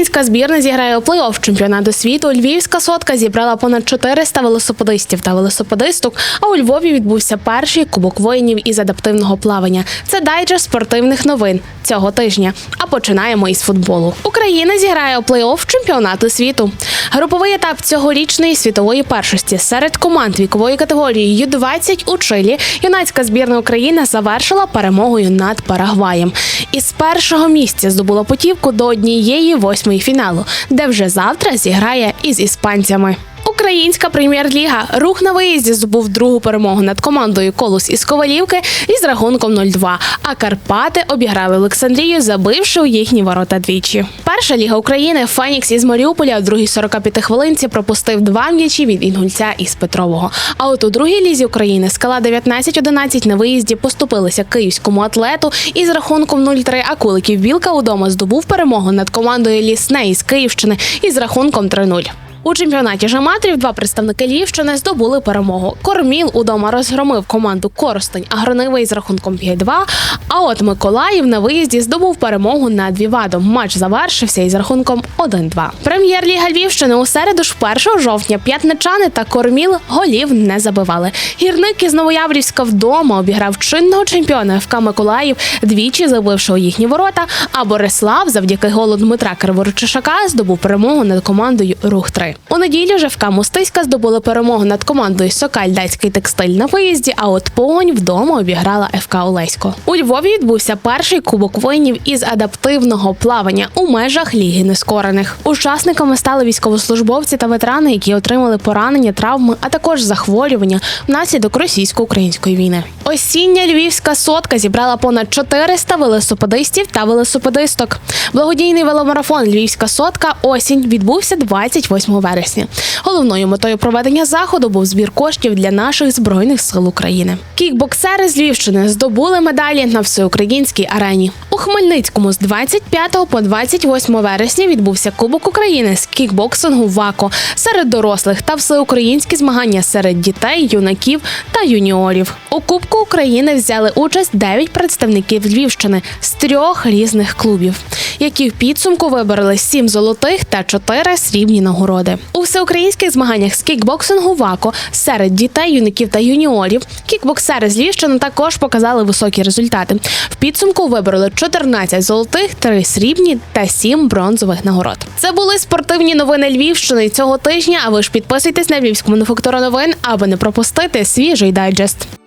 Українська збірна зіграє у плей-офф чемпіонату світу. Львівська сотка зібрала понад 400 велосипедистів та велосипедисток. А у Львові відбувся перший кубок воїнів із адаптивного плавання. Це дайджест спортивних новин цього тижня. А починаємо із футболу. Україна зіграє у плей-офф чемпіонату світу. Груповий етап цьогорічної світової першості серед команд вікової категорії Ю-20 у Чилі юнацька збірна України завершила перемогою над Парагваєм. Із першого місця здобула путівку до однієї восьмої фіналу, де вже завтра зіграє із іспанцями. Українська прем'єр-ліга рух на виїзді здобув другу перемогу над командою Колос із Ковалівки із рахунком 0-2. А Карпати обіграли Олександрію, забивши у їхні ворота двічі. Перша ліга України Фенікс із Маріуполя в другій 45 хвилинці пропустив два м'ячі від інгульця із Петрового. А от у другій лізі України скала 19-11 на виїзді поступилися київському атлету із рахунком 0-3, а Куликів Білка удома здобув перемогу над командою Лісне із Київщини із рахунком 3-0. У чемпіонаті жаматрів два представники Львівщини здобули перемогу. Корміл удома розгромив команду Коростень, а Гронивий з рахунком 5-2. А от Миколаїв на виїзді здобув перемогу над Вівадом. Матч завершився із рахунком 1-2. Прем'єр-ліга Львівщини у середу ж 1 жовтня п'ятничани та Корміл голів не забивали. Гірник із Новояврівська вдома обіграв чинного чемпіона ФК Миколаїв, двічі забивши у їхні ворота. А Борислав завдяки голу Дмитра Криворучишака здобув перемогу над командою Рух 3 У неділю ж ФК Мостиська здобули перемогу над командою Сокаль Дацький текстиль на виїзді. А от Погонь вдома обіграла ФК Олесько. У Львові відбувся перший кубок воїнів із адаптивного плавання у межах Ліги Нескорених. Учасниками стали військовослужбовці та ветерани, які отримали поранення, травми, а також захворювання внаслідок російсько-української війни. Осіння львівська сотка зібрала понад 400 велосипедистів та велосипедисток. Благодійний веломарафон Львівська сотка осінь відбувся 28 вересня. Головною метою проведення заходу був збір коштів для наших збройних сил України. Кікбоксери з Львівщини здобули медалі на всеукраїнській арені. У Хмельницькому з 25 по 28 вересня відбувся Кубок України з кікбоксингу ВАКО серед дорослих та всеукраїнські змагання серед дітей, юнаків та юніорів. У Кубку України взяли участь 9 представників Львівщини з трьох різних клубів, які в підсумку вибороли 7 золотих та 4 срібні нагороди. У всеукраїнських змаганнях з кікбоксингу ВАКО серед дітей, юнаків та юніорів кікбоксери з Львівщини також показали високі результати. В підсумку вибороли 14 золотих, 3 срібні та 7 бронзових нагород. Це були спортивні новини Львівщини цього тижня. А ви ж підписуйтесь на Львівську мануфактуру новин, аби не пропустити свіжий дайджест.